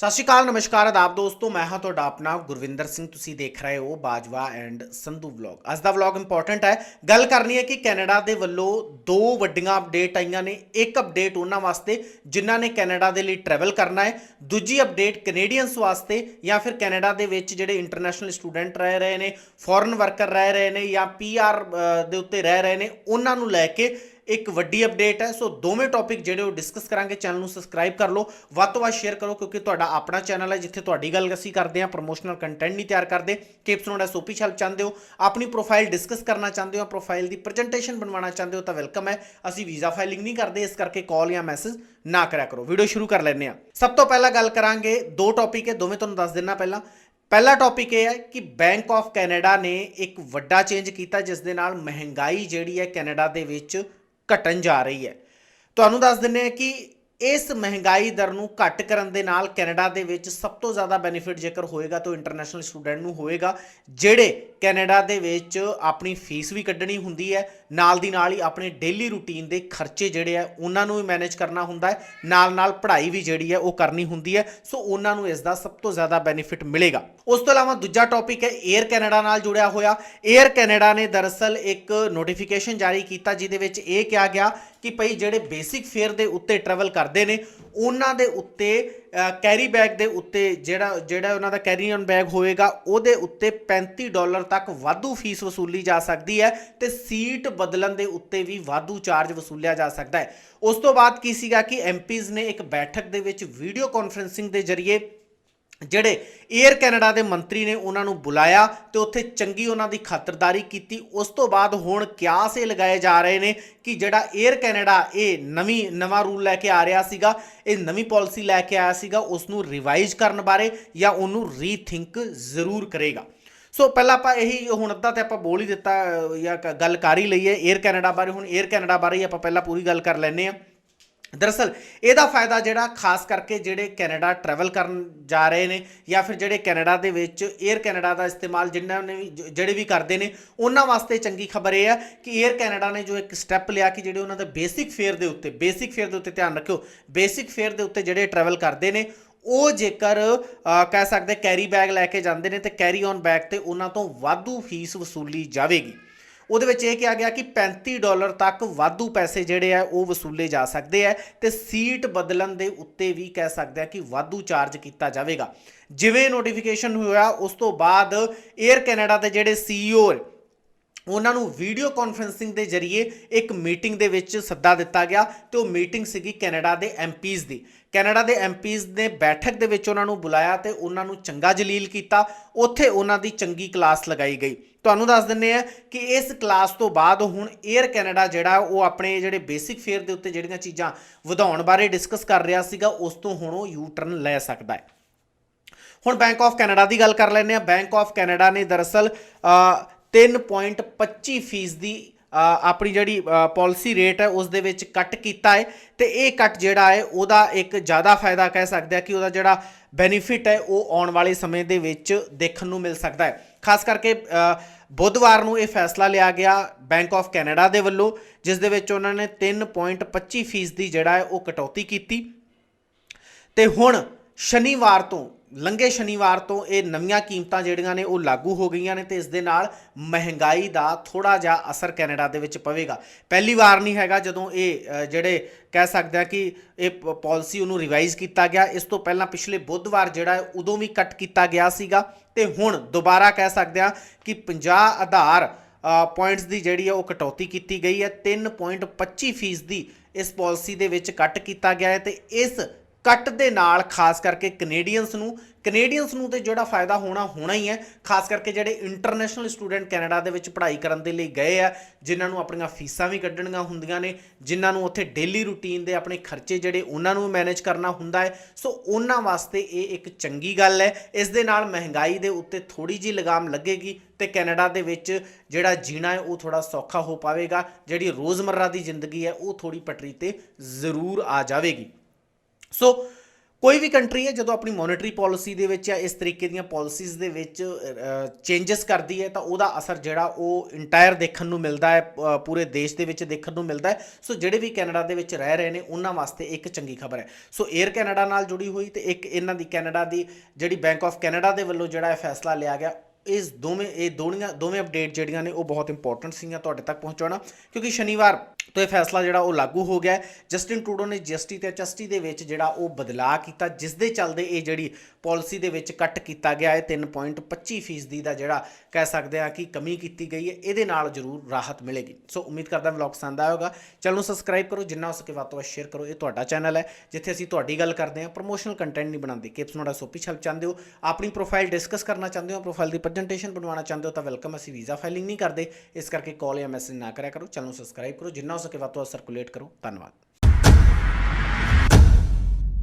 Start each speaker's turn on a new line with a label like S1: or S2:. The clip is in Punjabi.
S1: ਸਤਿ ਸ਼੍ਰੀ ਅਕਾਲ, ਨਮਸਕਾਰ, ਆਦਾਬ ਦੋਸਤੋ, ਮੈਂ ਹਾਂ ਤੁਹਾਡਾ ਆਪਣਾ ਗੁਰਵਿੰਦਰ ਸਿੰਘ। ਤੁਸੀਂ ਦੇਖ ਰਹੇ ਹੋ ਬਾਜਵਾ ਐਂਡ ਸੰਧੂ ਵਲੌਗ। ਅੱਜ ਦਾ ਵਲੌਗ ਇੰਪੋਰਟੈਂਟ ਹੈ। ਗੱਲ ਕਰਨੀ ਹੈ ਕਿ ਕੈਨੇਡਾ ਦੇ ਵੱਲੋਂ ਦੋ ਵੱਡੀਆਂ ਅਪਡੇਟ ਆਈਆਂ ਨੇ। ਇੱਕ ਅਪਡੇਟ ਉਹਨਾਂ ਵਾਸਤੇ ਜਿਨ੍ਹਾਂ ਨੇ ਕੈਨੇਡਾ ਦੇ ਲਈ ਟਰੈਵਲ ਕਰਨਾ ਹੈ। ਦੂਜੀ ਅਪਡੇਟ ਕੈਨੇਡੀਅਨਸ ਵਾਸਤੇ ਜਾਂ ਫਿਰ ਕੈਨੇਡਾ ਦੇ ਵਿੱਚ ਜਿਹੜੇ ਇੰਟਰਨੈਸ਼ਨਲ ਸਟੂਡੈਂਟ ਰਹਿ ਰਹੇ ਨੇ ਫੋਰਨ ਵਰਕਰ ਰਹਿ ਰਹੇ ਨੇ ਜਾਂ ਪੀਆਰ ਦੇ ਉੱਤੇ ਰਹਿ ਰਹੇ ਨੇ, ਉਹਨਾਂ ਨੂੰ ਲੈ ਕੇ ਇੱਕ ਵੱਡੀ ਅਪਡੇਟ ਹੈ। ਸੋ ਦੋਵੇਂ ਟੌਪਿਕ ਜਿਹੜੇ ਉਹ ਡਿਸਕਸ ਕਰਾਂਗੇ। ਚੈਨਲ ਨੂੰ ਸਬਸਕ੍ਰਾਈਬ ਕਰ ਲਓ। ਵੱਧ ਤੋਂ ਵੱਧ ਸ਼ੇਅਰ ਕਰੋ, ਕਿਉਂਕਿ ਤੁਹਾਡਾ ਆਪਣਾ ਚੈਨਲ ਹੈ, ਜਿੱਥੇ ਤੁਹਾਡੀ ਗੱਲ ਅਸੀਂ ਕਰਦੇ ਹਾਂ। ਪ੍ਰੋਮੋਸ਼ਨਲ ਕੰਟੈਂਟ ਨਹੀਂ ਤਿਆਰ ਕਰਦੇ। ਕਿਪਸ ਨੂੰ ਸੋਪੀ ਹੈਲਪ ਚਾਹੁੰਦੇ ਹੋ। ਆਪਣੀ ਪ੍ਰੋਫਾਈਲ ਡਿਸਕਸ ਕਰਨਾ ਚਾਹੁੰਦੇ ਹੋ ਪ੍ਰੋਫਾਈਲ ਦੀ ਪ੍ਰੈਜੈਂਟੇਸ਼ਨ ਬਣਵਾਉਣਾ ਚਾਹੁੰਦੇ ਹੋ, ਤਾਂ ਵੈਲਕਮ ਹੈ। ਅਸੀਂ ਵੀਜ਼ਾ ਫਾਈਲਿੰਗ ਨਹੀਂ ਕਰਦੇ, ਇਸ ਕਰਕੇ ਕਾਲ ਜਾਂ ਮੈਸੇਜ ਨਾ ਕਰਿਆ ਕਰੋ। ਵੀਡੀਓ ਸ਼ੁਰੂ ਕਰ ਲੈਂਦੇ ਹਾਂ। ਸਭ ਤੋਂ ਪਹਿਲਾਂ ਗੱਲ ਕਰਾਂਗੇ, ਦੋ ਟੌਪਿਕ ਹੈ, ਦੋਵੇਂ ਤੁਹਾਨੂੰ ਦੱਸ ਦਿੰਨਾ ਪਹਿਲਾਂ। ਪਹਿਲਾ ਟੌਪਿਕ ਇਹ ਹੈ ਕਿ ਬੈਂਕ ਆਫ ਕੈਨੇਡਾ ਨੇ ਇੱਕ ਵੱਡਾ ਚੇਂਜ ਕੀਤਾ, ਜਿਸ ਦੇ ਨਾਲ ਮਹਿੰਗਾਈ ਜਿਹੜੀ ਹੈ ਕੈਨੇਡਾ ਦੇ ਵਿੱਚ ਘਟਣ ਜਾ ਰਹੀ ਹੈ। ਤੁਹਾਨੂੰ ਦੱਸ ਦਿੰਨੇ ਆ ਕਿ ਇਸ ਮਹਿੰਗਾਈ ਦਰ ਨੂੰ ਘੱਟ ਕਰਨ ਦੇ ਨਾਲ ਕੈਨੇਡਾ ਦੇ ਵਿੱਚ ਸਭ ਤੋਂ ਜ਼ਿਆਦਾ ਬੈਨੀਫਿਟ ਜੇਕਰ ਹੋਏਗਾ ਤਾਂ ਇੰਟਰਨੈਸ਼ਨਲ ਸਟੂਡੈਂਟ ਨੂੰ ਹੋਏਗਾ, ਜਿਹੜੇ ਕੈਨੇਡਾ ਦੇ ਵਿੱਚ ਆਪਣੀ ਫੀਸ ਵੀ ਕੱਢਣੀ ਹੁੰਦੀ ਹੈ, ਨਾਲ ਦੀ ਨਾਲ ਹੀ ਆਪਣੇ ਡੇਲੀ ਰੂਟੀਨ ਦੇ ਖਰਚੇ ਜਿਹੜੇ ਆ, ਉਹਨਾਂ ਨੂੰ ਵੀ ਮੈਨੇਜ ਕਰਨਾ ਹੁੰਦਾ ਹੈ, ਨਾਲ ਨਾਲ ਪੜ੍ਹਾਈ ਵੀ ਜਿਹੜੀ ਹੈ ਉਹ ਕਰਨੀ ਹੁੰਦੀ ਹੈ, ਸੋ ਉਹਨਾਂ ਨੂੰ ਇਸ ਦਾ ਸਭ ਤੋਂ ਜ਼ਿਆਦਾ ਬੈਨੀਫਿਟ ਮਿਲੇਗਾ। ਉਸ ਤੋਂ ਇਲਾਵਾ ਦੂਜਾ ਟੌਪਿਕ ਹੈ 에ਅਰ ਕੈਨੇਡਾ ਨਾਲ ਜੁੜਿਆ ਹੋਇਆ। 에ਅਰ ਕੈਨੇਡਾ ਨੇ ਦਰਅਸਲ ਇੱਕ ਨੋਟੀਫਿਕੇਸ਼ਨ ਜਾਰੀ ਕੀਤਾ, ਜਿਹਦੇ ਵਿੱਚ ਇਹ ਕਿਹਾ ਗਿਆ ਕਿ ਭਈ ਜਿਹੜੇ ਬੇਸਿਕ ਫੇਅਰ ਦੇ ਉੱਤੇ ਟਰੈਵਲ ਕਰ ਕਰਦੇ ਨੇ। ਉਹਨਾਂ ਦੇ ਉੱਤੇ ਕੈਰੀ ਬੈਗ ਦੇ ਉੱਤੇ ਜਿਹੜਾ ਜਿਹੜਾ ਉਹਨਾਂ ਦਾ ਕੈਰੀ ਔਨ ਬੈਗ ਹੋਏਗਾ, ਉਹਦੇ ਉੱਤੇ 35 ਡਾਲਰ ਤੱਕ ਵਾਧੂ ਫੀਸ ਵਸੂਲੀ ਜਾ ਸਕਦੀ ਹੈ ਤੇ ਸੀਟ ਬਦਲਣ ਦੇ ਉੱਤੇ ਵੀ ਵਾਧੂ ਚਾਰਜ ਵਸੂਲਿਆ ਜਾ ਸਕਦਾ ਹੈ। ਉਸ ਤੋਂ ਬਾਅਦ ਕੀ ਸੀਗਾ ਕਿ ਐਮਪੀਜ਼ ਨੇ ਇੱਕ ਬੈਠਕ ਦੇ ਵਿੱਚ ਵੀਡੀਓ ਕਾਨਫਰੈਂਸਿੰਗ ਦੇ ਜ਼ਰੀਏ ਜਿਹੜੇ 에ਅਰ ਕੈਨੇਡਾ ਦੇ ਮੰਤਰੀ ਨੇ ਉਹਨਾਂ ਨੂੰ ਬੁਲਾਇਆ ਤੇ ਉੱਥੇ ਚੰਗੀ ਉਹਨਾਂ ਦੀ ਖਾਤਰਦਾਰੀ ਕੀਤੀ। ਉਸ ਤੋਂ ਬਾਅਦ ਹੁਣ ਕਿਆਸ ਇਹ ਲਗਾਏ ਜਾ ਰਹੇ ਨੇ ਕਿ ਜਿਹੜਾ 에ਅਰ ਕੈਨੇਡਾ ਇਹ ਨਵੀਂ, ਨਵਾਂ ਰੂਲ ਲੈ ਕੇ ਆ ਰਿਹਾ ਸੀਗਾ, ਇਹ ਨਵੀਂ ਪਾਲਿਸੀ ਲੈ ਕੇ ਆਇਆ ਸੀਗਾ ਉਸ ਨੂੰ ਰਿਵਾਈਜ਼ ਕਰਨ ਬਾਰੇ ਜਾਂ ਉਹਨੂੰ ਰੀਥਿੰਕ ਜ਼ਰੂਰ ਕਰੇਗਾ। ਸੋ ਪਹਿਲਾਂ ਆਪਾਂ ਇਹੀ, ਹੁਣ ਅੱਧਾ ਤੇ ਆਪਾਂ ਬੋਲ ਹੀ ਦਿੱਤਾ ਜਾਂ ਗੱਲ ਕਰ ਹੀ ਲਈਏ 에ਅਰ ਕੈਨੇਡਾ ਬਾਰੇ। ਹੁਣ 에ਅਰ ਕੈਨੇਡਾ ਬਾਰੇ ਹੀ ਆਪਾਂ ਪਹਿਲਾਂ ਪੂਰੀ ਗੱਲ ਕਰ ਲੈਨੇ ਆ ਦਰਅਸਲ, ਇਹਦਾ ਫਾਇਦਾ ਜਿਹੜਾ ਖਾਸ ਕਰਕੇ ਜਿਹੜੇ ਕੈਨੇਡਾ ਟਰੈਵਲ ਕਰਨ ਜਾ ਰਹੇ ਨੇ ਜਾਂ ਫਿਰ ਜਿਹੜੇ ਕੈਨੇਡਾ ਦੇ ਵਿੱਚ 에ਅਰ ਕੈਨੇਡਾ ਦਾ ਇਸਤੇਮਾਲ ਜਿਨ੍ਹਾਂ ਨੇ ਵੀ ਜਿਹੜੇ ਵੀ ਕਰਦੇ ਨੇ, ਉਹਨਾਂ ਵਾਸਤੇ ਚੰਗੀ ਖਬਰ ਇਹ ਹੈ ਕਿ 에ਅਰ ਕੈਨੇਡਾ ਨੇ ਜੋ ਇੱਕ ਸਟੈਪ ਲਿਆ ਕਿ ਜਿਹੜੇ ਉਹਨਾਂ ਦੇ ਬੇਸਿਕ ਫੇਅਰ ਦੇ ਉੱਤੇ ਬੇਸਿਕ ਫੇਅਰ ਦੇ ਉੱਤੇ ਧਿਆਨ ਰੱਖਿਓ ਬੇਸਿਕ ਫੇਅਰ ਦੇ ਉੱਤੇ ਜਿਹੜੇ ਟਰੈਵਲ ਕਰਦੇ ਨੇ, ਉਹ ਜੇਕਰ ਕਹਿ ਸਕਦੇ ਕੈਰੀ ਬੈਗ ਲੈ ਕੇ ਜਾਂਦੇ ਨੇ ਤੇ ਕੈਰੀ ਔਨ ਬੈਗ ਤੇ ਉਹਨਾਂ ਤੋਂ ਵਾਧੂ ਫੀਸ ਵਸੂਲੀ ਜਾਵੇਗੀ। ਉਹਦੇ ਵਿੱਚ ਇਹ ਕਿਹਾ ਗਿਆ ਕਿ 35 ਡਾਲਰ ਤੱਕ ਵਾਧੂ ਪੈਸੇ ਜਿਹੜੇ ਆ ਉਹ ਵਸੂਲੇ ਜਾ ਸਕਦੇ ਆ ਤੇ ਸੀਟ ਬਦਲਣ ਦੇ ਉੱਤੇ ਵੀ ਕਹਿ ਸਕਦੇ ਆ ਕਿ ਵਾਧੂ ਚਾਰਜ ਕੀਤਾ ਜਾਵੇਗਾ। ਜਿਵੇਂ ਨੋਟੀਫਿਕੇਸ਼ਨ ਹੋਇਆ, ਉਸ ਤੋਂ ਬਾਅਦ 에ਅਰ ਕੈਨੇਡਾ ਦੇ ਜਿਹੜੇ ਸੀਈਓ ਉਹਨਾਂ ਨੂੰ ਵੀਡੀਓ ਕਾਨਫਰੈਂਸਿੰਗ ਦੇ ਜ਼ਰੀਏ ਇੱਕ ਮੀਟਿੰਗ ਦੇ ਵਿੱਚ ਸੱਦਾ ਦਿੱਤਾ ਗਿਆ ਤੇ ਉਹ ਮੀਟਿੰਗ ਸੀਗੀ ਕੈਨੇਡਾ ਦੇ ਐਮਪੀਜ਼ ਦੀ। ਕੈਨੇਡਾ ਦੇ ਐਮਪੀਜ਼ ਨੇ ਬੈਠਕ ਦੇ ਵਿੱਚ ਉਹਨਾਂ ਨੂੰ ਬੁਲਾਇਆ ਤੇ ਉਹਨਾਂ ਨੂੰ ਚੰਗਾ ਜਲੀਲ ਕੀਤਾ। ਉੱਥੇ ਉਹਨਾਂ ਦੀ ਚੰਗੀ ਕਲਾਸ ਲਗਾਈ ਗਈ। ਤੁਹਾਨੂੰ ਦੱਸ ਦਿੰਨੇ ਆ ਕਿ ਇਸ ਕਲਾਸ ਤੋਂ ਬਾਅਦ ਹੁਣ 에ਅਰ ਕੈਨੇਡਾ ਜਿਹੜਾ ਉਹ ਆਪਣੇ ਜਿਹੜੇ ਬੇਸਿਕ ਫੇਅਰ ਦੇ ਉੱਤੇ ਜਿਹੜੀਆਂ ਚੀਜ਼ਾਂ ਵਧਾਉਣ ਬਾਰੇ ਡਿਸਕਸ ਕਰ ਰਿਹਾ ਸੀਗਾ, ਉਸ ਤੋਂ ਹੁਣ ਉਹ ਯੂ ਟਰਨ ਲੈ ਸਕਦਾ ਹੈ। ਹੁਣ ਬੈਂਕ ਆਫ ਕੈਨੇਡਾ ਦੀ ਗੱਲ ਕਰ ਲੈਂਦੇ ਆ ਬੈਂਕ ਆਫ ਕੈਨੇਡਾ ਨੇ ਦਰਅਸਲ 3.25 ਫੀਸਦੀ ਆਪਣੀ ਜਿਹੜੀ ਪਾਲਿਸੀ ਰੇਟ ਹੈ, ਉਸ ਦੇ ਵਿੱਚ ਕੱਟ ਕੀਤਾ ਹੈ। ਤੇ ਇਹ ਕੱਟ ਜਿਹੜਾ ਹੈ, ਉਹਦਾ ਇੱਕ ਜ਼ਿਆਦਾ ਫਾਇਦਾ ਕਹਿ ਸਕਦੇ ਆ ਕਿ ਉਹਦਾ ਜਿਹੜਾ ਬੈਨੀਫਿਟ ਹੈ, ਉਹ ਆਉਣ ਵਾਲੇ ਸਮੇਂ ਦੇ ਵਿੱਚ ਦੇਖਣ ਨੂੰ ਮਿਲ ਸਕਦਾ ਹੈ। ਖਾਸ ਕਰਕੇ ਬੁੱਧਵਾਰ ਨੂੰ ਇਹ ਫੈਸਲਾ ਲਿਆ ਗਿਆ ਬੈਂਕ ਆਫ ਕੈਨੇਡਾ ਦੇ ਵੱਲੋਂ, ਜਿਸ ਦੇ ਵਿੱਚ ਉਹਨਾਂ ਨੇ 3.25 ਫੀਸਦੀ ਜਿਹੜਾ ਹੈ, ਉਹ ਕਟੌਤੀ ਕੀਤੀ। ਤੇ ਹੁਣ ਸ਼ਨੀਵਾਰ ਤੋਂ ਲੰਘੇ ਸ਼ਨੀਵਾਰ ਤੋਂ ਇਹ ਨਵੀਆਂ ਕੀਮਤਾਂ ਜਿਹੜੀਆਂ ਨੇ ਉਹ ਲਾਗੂ ਹੋ ਗਈਆਂ ਨੇ ਤੇ ਇਸ ਦੇ ਨਾਲ ਮਹਿੰਗਾਈ ਦਾ ਥੋੜਾ ਜਿਹਾ ਅਸਰ ਕੈਨੇਡਾ ਦੇ ਵਿੱਚ ਪਵੇਗਾ। ਪਹਿਲੀ ਵਾਰ ਨਹੀਂ ਹੈਗਾ ਜਦੋਂ ਇਹ ਜਿਹੜੇ ਕਹਿ ਸਕਦੇ ਆ ਕਿ ਇਹ ਪਾਲਿਸੀ ਉਹਨੂੰ ਰਿਵਾਈਜ਼ ਕੀਤਾ ਗਿਆ। ਇਸ ਤੋਂ ਪਹਿਲਾਂ ਪਿਛਲੇ ਬੁੱਧਵਾਰ ਜਿਹੜਾ ਉਦੋਂ ਵੀ ਕੱਟ ਕੀਤਾ ਗਿਆ ਸੀਗਾ ਤੇ ਹੁਣ ਦੁਬਾਰਾ ਕਹਿ ਸਕਦੇ ਆ ਕਿ 50 ਆਧਾਰ ਪੁਆਇੰਟਸ ਦੀ ਜਿਹੜੀ ਹੈ ਉਹ ਕਟੌਤੀ ਕੀਤੀ ਗਈ ਹੈ। 3.25 ਫੀਸਦੀ ਇਸ ਪਾਲਿਸੀ ਦੇ ਵਿੱਚ ਕੱਟ ਕੀਤਾ ਗਿਆ ਹੈ ਤੇ ਇਸ ਕੱਟ ਦੇ ਨਾਲ, ਖਾਸ ਕਰਕੇ ਕੈਨੇਡੀਅਨਸ ਨੂੰ। ਕੈਨੇਡੀਅਨਸ ਨੂੰ ਤੇ ਜਿਹੜਾ ਫਾਇਦਾ ਹੋਣਾ ਹੋਣਾ ਹੀ ਹੈ। ਖਾਸ ਕਰਕੇ ਜਿਹੜੇ ਇੰਟਰਨੈਸ਼ਨਲ ਸਟੂਡੈਂਟ ਕੈਨੇਡਾ ਦੇ ਵਿੱਚ ਪੜ੍ਹਾਈ ਕਰਨ ਦੇ ਲਈ ਗਏ ਆ, ਜਿਨ੍ਹਾਂ ਨੂੰ ਆਪਣੀਆਂ ਫੀਸਾਂ ਵੀ ਕੱਢਣੀਆਂ ਹੁੰਦੀਆਂ ਨੇ, ਜਿਨ੍ਹਾਂ ਨੂੰ ਉੱਥੇ ਡੇਲੀ ਰੂਟੀਨ ਦੇ ਆਪਣੇ ਖਰਚੇ ਜਿਹੜੇ ਉਹਨਾਂ ਨੂੰ ਮੈਨੇਜ ਕਰਨਾ ਹੁੰਦਾ ਹੈ। ਸੋ ਉਹਨਾਂ ਵਾਸਤੇ ਇਹ ਇੱਕ ਚੰਗੀ ਗੱਲ ਹੈ। ਇਸ ਦੇ ਨਾਲ ਮਹਿੰਗਾਈ ਦੇ ਉੱਤੇ ਥੋੜੀ ਜੀ ਲਗਾਮ ਲੱਗੇਗੀ ਤੇ ਕੈਨੇਡਾ ਦੇ ਵਿੱਚ ਜਿਹੜਾ ਜੀਣਾ ਹੈ, ਉਹ ਥੋੜਾ ਸੌਖਾ ਹੋ ਪਾਵੇਗਾ। ਜਿਹੜੀ ਰੋਜ਼ਮਰਰਾ ਦੀ ਜ਼ਿੰਦਗੀ ਹੈ, ਉਹ ਥੋੜੀ ਪਟਰੀ ਤੇ ਜ਼ਰੂਰ ਆ ਜਾਵੇਗੀ। ਸੋ ਕੋਈ ਵੀ ਕੰਟਰੀ ਹੈ, ਜਦੋਂ ਆਪਣੀ ਮੋਨਿਟਰੀ ਪਾਲਿਸੀ ਦੇ ਵਿੱਚ ਜਾਂ ਇਸ ਤਰੀਕੇ ਦੀਆਂ ਪਾਲਿਸੀਜ਼ ਦੇ ਵਿੱਚ ਚੇਂਜਸ ਕਰਦੀ ਹੈ, ਤਾਂ ਉਹਦਾ ਅਸਰ ਜਿਹੜਾ ਉਹ ਇੰਟਾਇਰ ਦੇਖਣ ਨੂੰ ਮਿਲਦਾ ਹੈ ਪੂਰੇ ਦੇਸ਼ ਦੇ ਵਿੱਚ ਦੇਖਣ ਨੂੰ ਮਿਲਦਾ ਹੈ। ਸੋ ਜਿਹੜੇ ਵੀ ਕੈਨੇਡਾ ਦੇ ਵਿੱਚ ਰਹਿ ਰਹੇ ਨੇ, ਉਹਨਾਂ ਵਾਸਤੇ ਇੱਕ ਚੰਗੀ ਖਬਰ ਹੈ। ਸੋ 에ਅਰ ਕੈਨੇਡਾ ਨਾਲ ਜੁੜੀ ਹੋਈ ਤੇ ਇੱਕ ਇਹਨਾਂ ਦੀ ਕੈਨੇਡਾ ਦੀ, ਜਿਹੜੀ ਬੈਂਕ ਆਫ ਕੈਨੇਡਾ ਦੇ ਵੱਲੋਂ ਜਿਹੜਾ ਇਹ ਫੈਸਲਾ ਲਿਆ ਗਿਆ ਇਸ ਦੋਵੇਂ, ਇਹ ਦੋਣੀਆਂ, ਦੋਵੇਂ ਅਪਡੇਟ ਜਿਹੜੀਆਂ ਨੇ ਉਹ ਬਹੁਤ ਇੰਪੋਰਟੈਂਟ ਸੀਗੀਆਂ ਤੁਹਾਡੇ ਤੱਕ ਪਹੁੰਚਾਉਣਾ। ਕਿਉਂਕਿ ਸ਼ਨੀਵਾਰ ਤੋਂ ਇਹ ਫੈਸਲਾ ਜਿਹੜਾ ਉਹ ਲਾਗੂ ਹੋ ਗਿਆ ਜਸਟਿਨ ਟਰੂਡੋ ਨੇ ਜੀਐਸਟੀ ਤੇ ਐਚਐਸਟੀ ਦੇ ਵਿੱਚ ਜਿਹੜਾ ਉਹ ਬਦਲਾਅ ਕੀਤਾ ਜਿਸ ਦੇ ਚੱਲਦੇ ਇਹ ਜਿਹੜੀ ਪਾਲਿਸੀ ਦੇ ਵਿੱਚ ਕੱਟ ਕੀਤਾ ਗਿਆ ਹੈ। 3.25 ਫੀਸਦੀ ਦਾ ਜਿਹੜਾ ਕਹਿ ਸਕਦੇ ਆ ਕਿ ਕਮੀ ਕੀਤੀ ਗਈ ਹੈ। ਇਹਦੇ ਨਾਲ ਜ਼ਰੂਰ ਰਾਹਤ ਮਿਲੇਗੀ। ਸੋ ਉਮੀਦ ਕਰਦਾ ਵਲੌਗ ਪਸੰਦ ਆਇਆ ਹੋਗਾ ਚੈਨਲ ਨੂੰ ਸਬਸਕ੍ਰਾਈਬ ਕਰੋ, ਜਿੰਨਾ ਹੋ ਸਕੇ ਵੱਧ ਤੋਂ ਵੱਧ ਸ਼ੇਅਰ ਕਰੋ। ਇਹ ਤੁਹਾਡਾ ਚੈਨਲ ਹੈ, ਜਿੱਥੇ ਅਸੀਂ ਤੁਹਾਡੀ ਗੱਲ ਕਰਦੇ ਹਾਂ। ਪ੍ਰੋਮੋਸ਼ਨਲ ਕੰਟੈਂਟ ਨਹੀਂ ਬਣਾਉਂਦੇ। ਕਿਪਸ ਨੋੜਾ ਸੋਪੀ ਛਲਪ ਚਾਹੁੰਦੇ ਹੋ। ਆਪਣੀ ਪ੍ਰੋਫਾਈਲ ਡਿਸਕਸ ਕਰਨਾ ਚਾਹੁੰਦੇ ਹੋ ਪ੍ਰੋਫਾਈਲ ਦੀ ਪ੍ਰੈਜੈਂਟੇਸ਼ਨ ਬਣਵਾਉਣਾ ਚਾਹੁੰਦੇ ਹੋ ਤਾਂ ਵੈਲਕਮ ਅਸੀਂ ਵੀਜ਼ਾ ਫਾਈਲਿੰਗ ਨਹੀਂ ਕਰਦੇ। ਇਸ ਕਰਕੇ ਕਾਲ ਜਾਂ ਮੈਸੇਜ ਨਾ ਕਰਿਆ ਕਰੋ, ਚੈਨਲ ਨੂੰ ਸਬਸਕ੍ਰਾਈਬ ਕਰੋ, ਜਿੰਨਾ ਹੋ ਸਕੇ ਵੱਧ ਤੋਂ ਵੱਧ ਸਰਕੂਲੇਟ ਕਰੋ। ਧੰਨਵਾਦ।